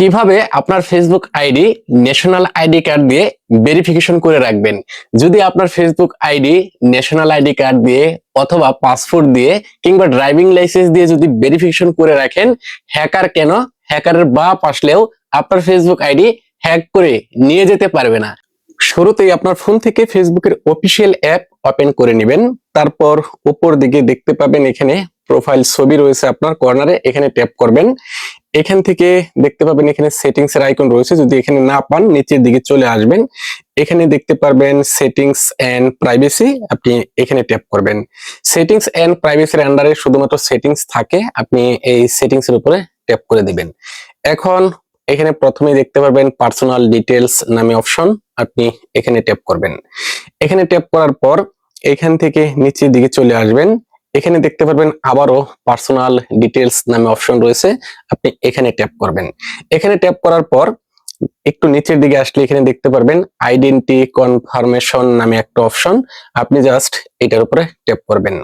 কীভাবে আপনার Facebook ID national ID card দিয়ে ভেরিফিকেশন করে রাখবেন? যদি আপনার Facebook ID national ID card দিয়ে অথবা পাসপোর্ট দিয়ে কিংবা ড্রাইভিং লাইসেন্স দিয়ে যদি ভেরিফিকেশন করে রাখেন হ্যাকার কেন? হ্যাকারের বাপ আসলেও আপনার ফেসবুক আইডি হ্যাক করে নিয়ে যেতে পারবে না। শুরুতেই আপনার ফোন থেকে ফেসবুকের অফিসিয়াল অ্যাপ ওপেন করে নেবেন। তারপর উপর দিকে দেখতে পাবেন এখানে প্রোফাইল ছবি রয়েছে আপনার কর্নারে এখানে ট্যাপ করবেন। এখান থেকে দেখতে পাবেন এখানে সেটিংস এর আইকন রয়েছে, যদি এখানে না পান, নিচের দিকে চলে আসবেন। এখানে দেখতে পারবেন সেটিংস এন্ড প্রাইভেসি আপনি এখানে ট্যাপ করবেন। সেটিংস এন্ড প্রাইভেসির আন্ডারে শুধুমাত্র সেটিংস থাকে, আপনি এই সেটিংস এর উপরে ট্যাপ করে দিবেন। এখন এখানে প্রথমে দেখতে পারবেন পার্সোনাল ডিটেলস নামে অপশন আপনি এখানে ট্যাপ করবেন। এখানে ট্যাপ করার পর এখান থেকে নিচের দিকে চলে আসবেন। এখানে দেখতে পারবেন আবারও পার্সোনাল ডিটেলস নামে অপশন রয়েছে। আপনি এখানে ট্যাপ করবেন। এখানে ট্যাপ করার পর একটু নিচের দিকে আসলে এখানে দেখতে পারবেন আইডেন্টি কনফার্মেশন নামে একটা অপশন আপনি জাস্ট এটার উপরে ট্যাপ করবেন।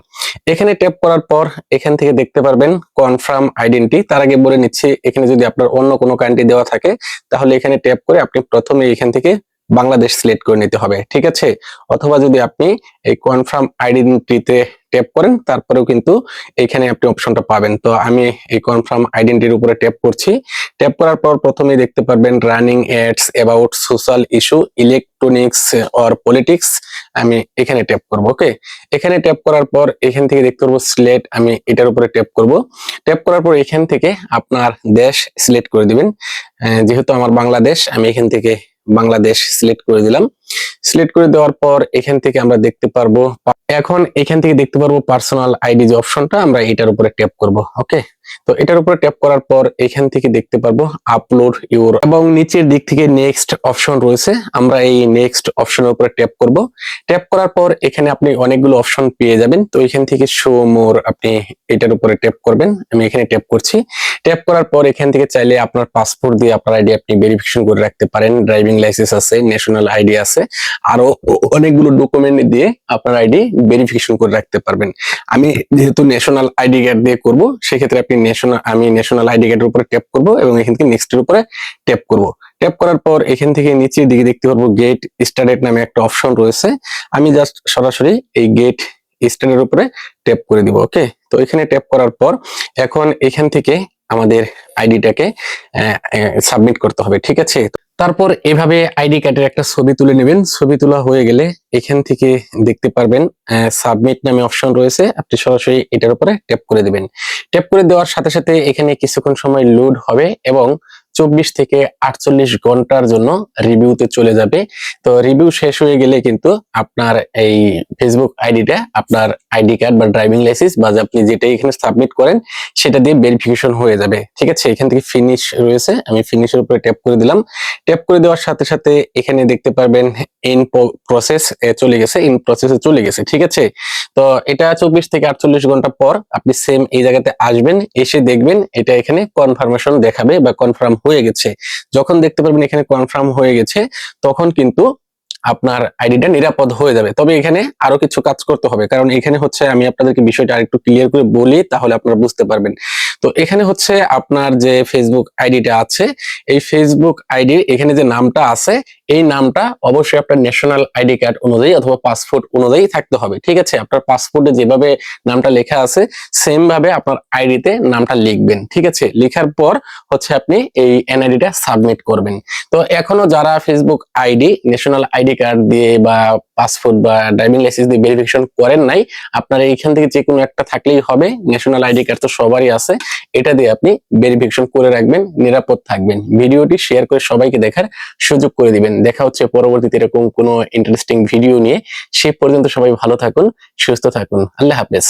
এখানে ট্যাপ করার পর এখান থেকে দেখতে পারবেন কনফার্ম আইডেন্টি তার আগে বলে নিচ্ছি, এখানে যদি আপনার অন্য কোনো কান্ট্রি দেওয়া থাকে, তাহলে এখানে ট্যাপ করে আপনি প্রথমে এখান থেকে বাংলাদেশ সিলেক্ট করে নিতে হবে, ঠিক আছে? অথবা যদি আপনি এই কনফার্ম আইডেন্টিতে ট্যাপ করেন, তারপরেও কিন্তু এখানে আপনি অপশনটা পাবেন। তো আমি এই কনফার্ম আইডেন্টির উপরে ট্যাপ করছি। ট্যাপ করার পর প্রথমে দেখতে পারবেন running ads about social issue electronics or politics আমি এখানে ট্যাপ করব ওকে এখানে ট্যাপ করার পর এখান থেকে দেখতে পারব সিলেক্ট আমি এটার উপরে ট্যাপ করব। ট্যাপ করার পর এখান থেকে আপনার দেশ সিলেক্ট করে দিবেন। যেহেতু আমার বাংলাদেশ, আমি এখান থেকে বাংলাদেশ সিলেক্ট করে দিলাম। সিলেক্ট করে দেওয়ার পর এখান থেকে আমরা দেখতে পারব, এখন এখান থেকে দেখতে পারব পার্সোনাল আইডি যে অপশনটা আমরা এটার উপরে ট্যাপ করব ওকে তো এটার উপরে ট্যাপ করার পর এখান থেকে দেখতে পারব আপলোড ইউর এবং নিচের দিক থেকে নেক্সট অপশন রয়েছে। আমরা এই নেক্সট অপশনের উপরে ট্যাপ করব। ট্যাপ করার পর এখানে আপনি অনেকগুলো অপশন পেয়ে যাবেন। তো এখান থেকে শো মোর আপনি এটার উপরে ট্যাপ করবেন। আমি এখানে ট্যাপ করছি। ট্যাপ করার পর এখান থেকে চাইলে আপনার পাসপোর্ট দিয়ে আপনার আইডি আপনি ভেরিফিকেশন করে রাখতে পারেন। ড্রাইভিং লাইসেন্স আছে ন্যাশনাল আইডি আছে। আরও অনেকগুলো ডকুমেন্ট দিয়ে আপনার আইডি ভেরিফিকেশন করে রাখতে পারবেন। আমি যেহেতু ন্যাশনাল আইডি কার্ড দিয়ে করব, সেক্ষেত্রে আপনি ন্যাশনাল আমি ন্যাশনাল আইডি কার্ডের উপরে ট্যাপ করব এবং এখান থেকে নেক্সটের উপরে ট্যাপ করব। ট্যাপ করার পর এখান থেকে নিচের দিকে দেখতে পারব গেট স্টার্টেড নামে একটা অপশন রয়েছে। আমি জাস্ট সরাসরি এই গেট স্টার্টের উপরে ট্যাপ করে দিব ওকে তো এখানে ট্যাপ করার পর এখন এখান থেকে আমাদের আইডিটাকে সাবমিট করতে হবে, ঠিক আছে? তারপর এভাবে আইডি কার্ডের একটা ছবি তুলে নেবেন। ছবি তোলা হয়ে গেলে এখান থেকে দেখতে পারবেন সাবমিট নামে অপশন রয়েছে। আপনি সরাসরি এটার উপরে ট্যাপ করে দেবেন। ট্যাপ করে দেওয়ার সাথে সাথে এখানে কিছুক্ষণ সময় লোড হবে এবং চব্বিশ থেকে আটচল্লিশ ঘণ্টার জন্য রিভিউতে চলে যাবে। তো রিভিউ শেষ হয়ে গেলে কিন্তু আপনার এই ফেসবুক আইডিটা আপনার আইডি কার্ড বা ড্রাইভিং লাইসেন্স বা আপনি যেটা এখানে সাবমিট করেন, সেটা দিয়ে ভেরিফিকেশন হয়ে যাবে। ঠিক আছে? এখান থেকে ফিনিশ রয়েছে। আমি ফিনিশের উপরে ট্যাপ করে দিলাম। ট্যাপ করে দেওয়ার সাথে সাথে এখানে দেখতে পারবেন ইন প্রসেস চলে গেছে ইন প্রসেসে চলে গেছে। ঠিক আছে? তো এটা চব্বিশ থেকে আটচল্লিশ ঘণ্টা পর আপনি সেম এই জায়গাতে আসবেন, এসে দেখবেন, এটা এখানে কনফার্মেশন দেখাবে বা কনফার্ম হয়ে গেছে। যখন দেখতে পারবেন এখানে কনফার্ম হয়ে গেছে, তখন কিন্তু আপনার আইডিটা নিরাপদ হয়ে যাবে। তবে এখানে আরও কিছু কাজ করতে হবে। কারণ এখানে হচ্ছে আমি আপনাদেরকে বিষয়টা আরেকটু ক্লিয়ার করে বলি, তাহলে আপনারা বুঝতে পারবেন। তো এখানে হচ্ছে আপনার যে ফেসবুক আইডিটা আছে, এই ফেসবুক আইডির এখানে যে নামটা আছে এই নামটা অবশ্যই আপনার ন্যাশনাল আইডি কার্ড অনুযায়ী অথবা পাসপোর্ট অনুযায়ী থাকতে হবে, ঠিক আছে? আপনার পাসপোর্টে যেভাবে নামটা লেখা আছে সেম ভাবে আপনার আইডিতে নামটা লিখবেন, ঠিক আছে? লেখার পর হচ্ছে আপনি এই এনআইডিটা সাবমিট করবেন। তো এখনও যারা Facebook ID national ID card দিয়ে বা পাসপোর্ট বা ড্রাইভিং লাইসেন্স দিয়ে ভেরিফিকেশন করেন নাই, আপনার এইখান থেকে যে কোনো একটা থাকলেই হবে ন্যাশনাল আইডি কার্ড তো সবারই আছে, এটা দিয়ে আপনি ভেরিফিকেশন করে রাখবেন, নিরাপদ থাকবেন। ভিডিওটি শেয়ার করে সবাইকে দেখার সুযোগ করে দিবেন। দেখা হচ্ছে পরবর্তীতে এরকম কোনো ইন্টারেস্টিং ভিডিও নিয়ে। সে পর্যন্ত সবাই ভালো থাকুন, সুস্থ থাকুন। আল্লাহ হাফেজ।